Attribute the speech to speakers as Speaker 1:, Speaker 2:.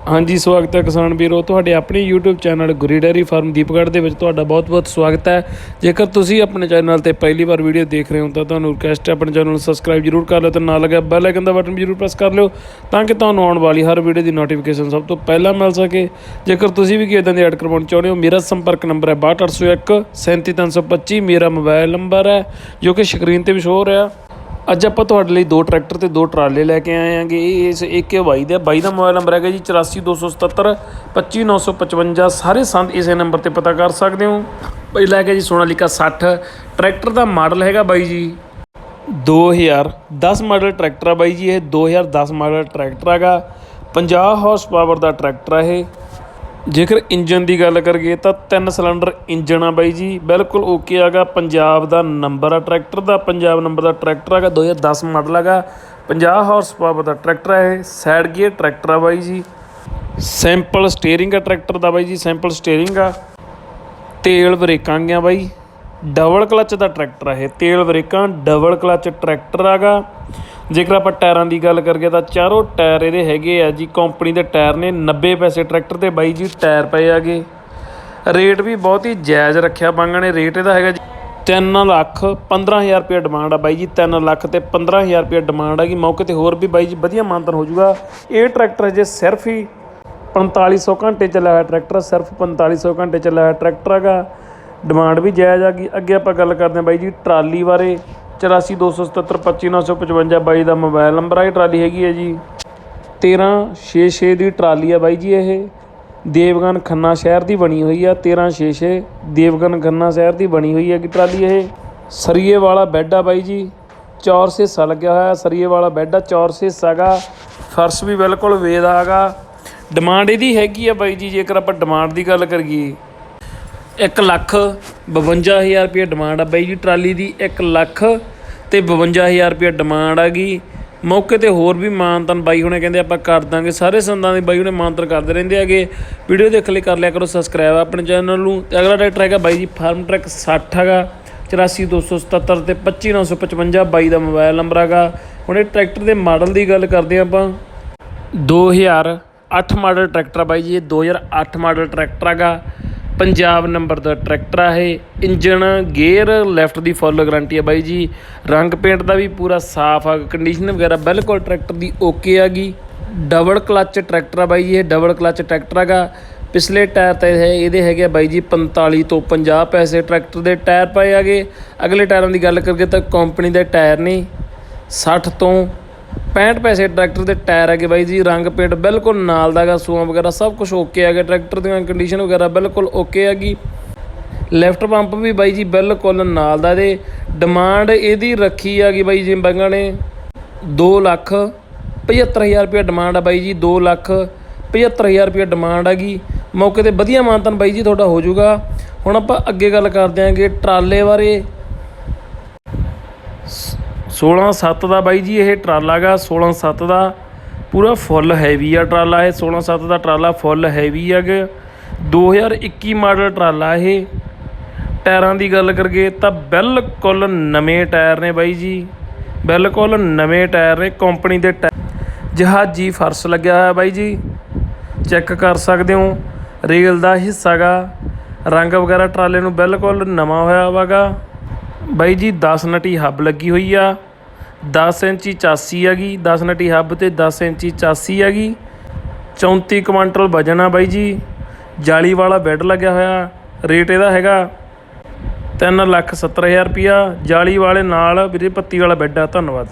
Speaker 1: ਹਾਂਜੀ, ਸਵਾਗਤ ਹੈ ਕਿਸਾਨ ਵੀਰੋ। ਤੁਹਾਡੇ ਆਪਣੇ YouTube channel Guri dairy farm Deepgarh ਦੇ ਵਿੱਚ ਤੁਹਾਡਾ ਬਹੁਤ-ਬਹੁਤ ਸਵਾਗਤ ਹੈ। ਜੇਕਰ ਤੁਸੀਂ ਆਪਣੇ ਚੈਨਲ ਤੇ ਪਹਿਲੀ ਵਾਰ ਵੀਡੀਓ ਦੇਖ ਰਹੇ ਹੋ ਤਾਂ ਤੁਹਾਨੂੰ ਰਿਕਵੈਸਟ ਹੈ ਆਪਣੇ ਚੈਨਲ ਨੂੰ ਸਬਸਕ੍ਰਾਈਬ ਜਰੂਰ ਕਰ ਲਿਓ ਤੇ ਨਾਲ ਲੱਗਾ ਬੈਲ ਆਈਕਨ ਦਾ ਬਟਨ ਜਰੂਰ ਪ੍ਰੈਸ ਕਰ ਲਿਓ ਤਾਂ ਕਿ ਤੁਹਾਨੂੰ ਆਉਣ ਵਾਲੀ ਹਰ ਵੀਡੀਓ ਦੀ ਨੋਟੀਫਿਕੇਸ਼ਨ ਸਭ ਤੋਂ ਪਹਿਲਾਂ ਮਿਲ ਸਕੇ। ਜੇਕਰ ਤੁਸੀਂ ਵੀ ਕਿਦਾਂ ਦੀ ਐਡ ਕਰਵਾਉਣਾ ਚਾਹੁੰਦੇ ਹੋ, ਮੇਰਾ ਸੰਪਰਕ ਨੰਬਰ ਹੈ 62801 37325 ਮੇਰਾ ਮੋਬਾਈਲ ਨੰਬਰ ਹੈ ਜੋ ਕਿ ਸਕਰੀਨ ਤੇ ਵੀ ਸ਼ੋ ਹੋ ਰਿਹਾ। ਅੱਜ ਆਪਾਂ ਤੁਹਾਡੇ ਲਈ ਦੋ ਟਰੈਕਟਰ ਤੇ ਦੋ ਟਰਾਲੇ ਲੈ ਕੇ ਆਏ ਆਂਗੇ ਇਹ ਇਸ ਇੱਕ ਇਹ ਬਾਈ ਦਾ ਬਾਈ ਦਾ ਮੋਬਾਈਲ ਨੰਬਰ ਹੈਗਾ ਜੀ 84277 25955 ਸਾਰੇ ਸੰਦ ਇਸੇ ਨੰਬਰ ਤੇ ਪਤਾ ਕਰ ਸਕਦੇ ਹੋ। ਬਾਈ ਲੈ ਕੇ ਜੀ ਸੋਨਾਲੀਕਾ 60 ਟਰੈਕਟਰ ਦਾ ਮਾਡਲ ਹੈਗਾ ਬਾਈ ਜੀ। 2010 ਮਾਡਲ ਟਰੈਕਟਰ ਆ ਬਾਈ ਜੀ। ਇਹ 2010 ਮਾਡਲ ਟਰੈਕਟਰ ਹੈਗਾ। 50 ਹਾਰਸ ਪਾਵਰ ਦਾ ਟਰੈਕਟਰ ਆ ਇਹ। ਜੇਕਰ ਇੰਜਨ ਦੀ ਗੱਲ ਕਰੀਏ ਤਾਂ ਤਿੰਨ ਸਿਲੰਡਰ ਇੰਜਨ ਆ ਬਾਈ ਜੀ, ਬਿਲਕੁਲ ਓਕੇ ਹੈਗਾ ਪੰਜਾਬ ਦਾ ਨੰਬਰ ਆ ਟਰੈਕਟਰ ਦਾ, ਪੰਜਾਬ ਨੰਬਰ ਦਾ ਟਰੈਕਟਰ ਹੈਗਾ 2010 ਮਾਡਲ ਹੈਗਾ 50 ਹਾਰਸ ਪਾਵਰ ਦਾ ਟਰੈਕਟਰ ਹੈ ਇਹ ਸਾਈਡ ਗੀਅਰ ਟਰੈਕਟਰ ਆ ਬਾਈ ਜੀ। ਸਿੰਪਲ ਸਟੀਅਰਿੰਗ ਆ ਟਰੈਕਟਰ ਦਾ ਬਾਈ ਜੀ ਸਿੰਪਲ ਸਟੀਅਰਿੰਗ ਆ। ਤੇਲ ਬ੍ਰੇਕਾਂ ਗਿਆ ਬਾਈ। ਡਬਲ ਕਲਚ ਦਾ ਟਰੈਕਟਰ ਆ ਇਹ, ਤੇਲ ਬ੍ਰੇਕਾਂ ਡਬਲ ਕਲਚ ਟਰੈਕਟਰ ਆਗਾ। ਜੇਕਰ ਆਪਾਂ ਟਾਇਰਾਂ ਦੀ ਗੱਲ ਕਰੀਏ ਤਾਂ ਚਾਰੋਂ ਟਾਇਰ ਇਹਦੇ ਹੈਗੇ ਆ ਜੀ ਕੰਪਨੀ ਦੇ ਟਾਇਰ ਨੇ 90 ਪੈਸੇ ਟਰੈਕਟਰ ਤੇ ਬਾਈ ਜੀ ਟਾਇਰ ਪਏ ਆਗੇ। ਰੇਟ ਵੀ ਬਹੁਤ ਹੀ ਜਾਇਜ਼ ਰੱਖਿਆ ਬਾਂਗਾਂ ਨੇ, ਰੇਟ ਇਹਦਾ ਹੈਗਾ ਜੀ 3 ਲੱਖ 15000 ਰੁਪਏ ਡਿਮਾਂਡ ਆ ਬਾਈ ਜੀ 3 ਲੱਖ ਤੇ 15000 ਰੁਪਏ ਡਿਮਾਂਡ ਆ ਹੈਗੀ ਮੌਕੇ ਤੇ ਹੋਰ ਵੀ ਬਾਈ ਜੀ ਵਧੀਆ ਮਾਨਤਨ ਹੋ ਜਾਊਗਾ। ਇਹ ਟਰੈਕਟਰ ਜੇ ਸਿਰਫ ਹੀ 4500 ਘੰਟੇ ਚੱਲਿਆ ਹੋਇਆ ਟਰੈਕਟਰ, ਸਿਰਫ 4500 ਘੰਟੇ ਚੱਲਿਆ ਹੋਇਆ ਟਰੈਕਟਰ ਹੈਗਾ। ਡਿਮਾਂਡ ਵੀ ਜਾਇਜ਼ ਆ ਗਈ। ਅੱਗੇ ਆਪਾਂ ਗੱਲ ਕਰਦੇ ਹਾਂ ਬਾਈ ਜੀ ਟਰਾਲੀ ਬਾਰੇ। 8427725955 ਬਾਈ ਦਾ ਮੋਬਾਈਲ ਨੰਬਰ ਆ, ਇਹ ਟਰਾਲੀ ਹੈਗੀ ਹੈ ਜੀ। 1366 ਦੀ ਟਰਾਲੀ ਆ ਬਾਈ ਜੀ ਇਹ। ਦੇਵਗਨ ਖੰਨਾ ਸ਼ਹਿਰ ਦੀ ਬਣੀ ਹੋਈ ਆ 1366 ਦੇਵਗਨ ਖੰਨਾ ਸ਼ਹਿਰ ਦੀ ਬਣੀ ਹੋਈ ਹੈ ਕਿ ਟਰਾਲੀ ਇਹ। ਸਰੀਏ ਵਾਲਾ ਬੈੱਡ ਆ ਬਾਈ ਜੀ ਚੌਰਸ ਹਿੱਸਾ ਲੱਗਿਆ ਹੋਇਆ ਸਰੀਏ ਵਾਲਾ ਬੈੱਡ ਆ ਚੌਰਸ ਹਿੱਸਾ ਗਾ ਫਰਸ਼ ਵੀ ਬਿਲਕੁਲ ਵੇਦ ਆਗਾ ਡਿਮਾਂਡ ਇਹਦੀ ਹੈਗੀ ਆ ਬਾਈ ਜੀ, ਜੇਕਰ ਆਪਾਂ ਡਿਮਾਂਡ ਦੀ ਗੱਲ ਕਰੀਏ। 1 ਲੱਖ 52000 ਰੁਪਏ ਡਿਮਾਂਡ ਆ ਬਾਈ ਜੀ, ਟਰਾਲੀ ਦੀ 1 ਲੱਖ ਤੇ 52000 ਰੁਪਏ ਡਿਮਾਂਡ ਆ ਗਈ ਮੌਕੇ ਤੇ ਹੋਰ ਵੀ ਮਾਨਤਨ ਬਾਈ ਹੁਣੇ ਕਹਿੰਦੇ ਆਪਾਂ ਕਰ ਦਾਂਗੇ। ਸਾਰੇ ਸੰਦਾਂ ਦੇ ਬਾਈ ਹੁਣੇ ਮਾਨਤਨ ਕਰਦੇ ਰਹਿੰਦੇ ਹੈਗੇ। ਵੀਡੀਓ ਦੇਖ ਲਈ, ਕਰ ਲਿਆ ਕਰੋ ਸਬਸਕ੍ਰਾਈਬ ਆਪਣੇ ਚੈਨਲ ਨੂੰ। ਤੇ ਅਗਲਾ ਟਰੈਕਟਰ ਹੈਗਾ ਬਾਈ ਜੀ, ਫਾਰਮ ਟਰੈਕ 60 ਹੈਗਾ। 84277 ਤੇ 25955 ਬਾਈ ਦਾ ਮੋਬਾਈਲ ਨੰਬਰ ਹੈਗਾ। ਹੁਣ ਇਹ ਟਰੈਕਟਰ ਦੇ ਮਾਡਲ ਦੀ ਗੱਲ ਕਰਦੇ ਹਾਂ ਆਪਾਂ। 2008 ਮਾਡਲ ਟਰੈਕਟਰ ਆ ਬਾਈ ਜੀ, ਇਹ 2008 ਮਾਡਲ ਟਰੈਕਟਰ ਹੈਗਾ। ਪੰਜਾਬ ਨੰਬਰ ਦਾ ਟਰੈਕਟਰ ਆ ਇਹ। ਇੰਜਨ ਗੇਅਰ, ਲੈਫਟ ਦੀ ਫੁੱਲ ਗਾਰੰਟੀ ਆ ਬਾਈ ਜੀ। ਰੰਗ ਪੇਂਟ ਦਾ ਵੀ ਪੂਰਾ ਸਾਫ਼ ਆ ਕੰਡੀਸ਼ਨ ਵਗੈਰਾ ਬਿਲਕੁਲ ਟਰੈਕਟਰ ਦੀ ਓਕੇ ਆ ਗਈ। ਡਬਲ ਕਲੱਚ ਟਰੈਕਟਰ ਆ ਬਾਈ ਜੀ, ਇਹ ਡਬਲ ਕਲੱਚ ਟਰੈਕਟਰ ਹੈਗਾ। ਪਿਛਲੇ ਟਾਇਰ ਤੇ ਹੈ ਇਹਦੇ ਹੈਗੇ ਆ ਬਾਈ ਜੀ 45 ਤੋਂ 50 ਪੈਸੇ ਟਰੈਕਟਰ ਦੇ ਟਾਇਰ ਪਏ ਆਗੇ ਅਗਲੇ ਟਾਇਰਾਂ ਦੀ ਗੱਲ ਕਰੀਏ ਤਾਂ ਕੰਪਨੀ ਦੇ ਟਾਇਰ ਨੇ 60 ਤੋਂ 65 ਪੈਸੇ ਟਰੈਕਟਰ ਦੇ ਟਾਇਰ ਹੈਗੇ ਬਾਈ ਜੀ, ਰੰਗ ਪੇਂਟ ਬਿਲਕੁਲ ਨਾਲ ਦਾਗਾ ਸੂਆਂ ਵਗੈਰਾ ਸਭ ਕੁਝ ਓਕੇ ਹੈਗਾ, ਟਰੈਕਟਰ ਦੀਆਂ ਕੰਡੀਸ਼ਨ ਵਗੈਰਾ ਬਿਲਕੁਲ ਓਕੇ ਹੈਗੀ। ਲੈਫਟ ਪੰਪ ਵੀ ਬਾਈ ਜੀ ਬਿਲਕੁਲ ਨਾਲ ਦਾ ਇਹਦੇ ਡਿਮਾਂਡ ਇਹਦੀ ਰੱਖੀ ਹੈਗੀ ਬਾਈ ਜੀ ਬੰਗਾਂ ਨੇ। 2 ਲੱਖ 75000 ਰੁਪਏ ਡਿਮਾਂਡ ਆ ਬਾਈ ਜੀ 2 ਲੱਖ 75000 ਰੁਪਏ ਡਿਮਾਂਡ ਹੈਗੀ। ਮੌਕੇ ਤੇ ਵਧੀਆ ਮਾਨਤਨ ਬਾਈ ਜੀ ਤੁਹਾਡਾ ਹੋ ਜਾਊਗਾ। ਹੁਣ ਆਪਾਂ ਅੱਗੇ ਗੱਲ ਕਰਦੇ ਆਂਗੇ ਟਰਾਲੇ ਬਾਰੇ। 16-7 ਦਾ ਬਾਈ ਜੀ, ਇਹ ਟਰਾਲਾ ਗਾ 16-7 ਦਾ ਪੂਰਾ ਫੁੱਲ ਹੈਵੀ ਆ ਟਰਾਲਾ ਇਹ 16-7 ਦਾ ਟਰਾਲਾ ਫੁੱਲ ਹੈਵੀ ਹੈਗਾ 2021 ਮਾਡਲ ਟਰਾਲਾ ਇਹ। ਟਾਇਰਾਂ ਦੀ ਗੱਲ ਕਰੀਏ ਤਾਂ ਬਿਲਕੁਲ ਨਵੇਂ ਟਾਇਰ ਨੇ ਬਾਈ ਜੀ। ਬਿਲਕੁਲ ਨਵੇਂ ਟਾਇਰ ਨੇ, ਕੰਪਨੀ ਦੇ ਟਾਇਰ। ਜਹਾਜੀ ਫਰਸ਼ ਲੱਗਿਆ ਹੋਇਆ ਬਾਈ ਜੀ। ਚੈੱਕ ਕਰ ਸਕਦੇ ਹੋ, ਰੇਲ ਦਾ ਹਿੱਸਾ ਗਾ। ਰੰਗ ਵਗੈਰਾ ਟਰਾਲੇ ਨੂੰ ਬਿਲਕੁਲ ਨਵਾਂ ਹੋਇਆ ਵਾਗਾ ਬਾਈ ਜੀ 10 ਨਟੀ ਹੱਬ ਲੱਗੀ ਹੋਈ ਆ। 10 ਇੰਚੀ ਚਾਸੀ ਹੈਗੀ 10 ਨਟੀ ਹੱਬ ਤੇ 10 ਇੰਚੀ ਚਾਸੀ ਹੈਗੀ। 34 ਕੁਆਂਟਲ ਵਜਨ ਆ ਬਾਈ ਜੀ। ਜਾਲੀ ਵਾਲਾ ਬੈੱਡ ਲੱਗਿਆ ਹੋਇਆ, ਰੇਟ ਇਹਦਾ ਹੈਗਾ 3 ਲੱਖ 70 ਹਜ਼ਾਰ ਰੁਪਿਆ ਜਾਲੀ ਵਾਲੇ ਨਾਲ ਵੀਰੇ ਪੱਤੀ ਵਾਲਾ ਬੈੱਡ ਆ, ਧੰਨਵਾਦ।